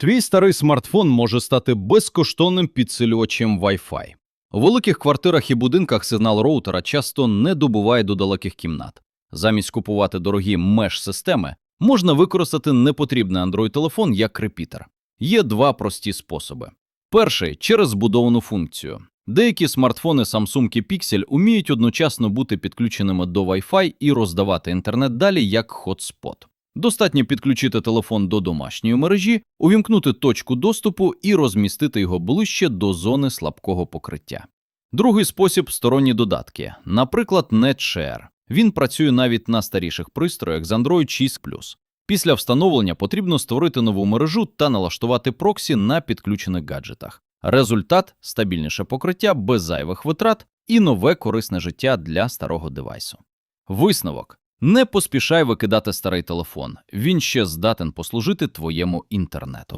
Твій старий смартфон може стати безкоштовним підсилювачем Wi-Fi. У великих квартирах і будинках сигнал роутера часто не добуває до далеких кімнат. Замість купувати дорогі меш-системи, можна використати непотрібний Android-телефон як репітер. Є два прості способи. Перший через збудовану функцію. Деякі смартфони Samsung і Pixel уміють одночасно бути підключеними до Wi-Fi і роздавати інтернет далі як хотспот. Достатньо підключити телефон до домашньої мережі, увімкнути точку доступу і розмістити його ближче до зони слабкого покриття. Другий спосіб сторонні додатки, наприклад, NetShare. Він працює навіть на старіших пристроях з Android 6 Після встановлення потрібно створити нову мережу та налаштувати проксі на підключених гаджетах. Результат стабільніше покриття без зайвих витрат і нове корисне життя для старого девайсу. Висновок: не поспішай викидати старий телефон. Він ще здатен послужити твоєму інтернету.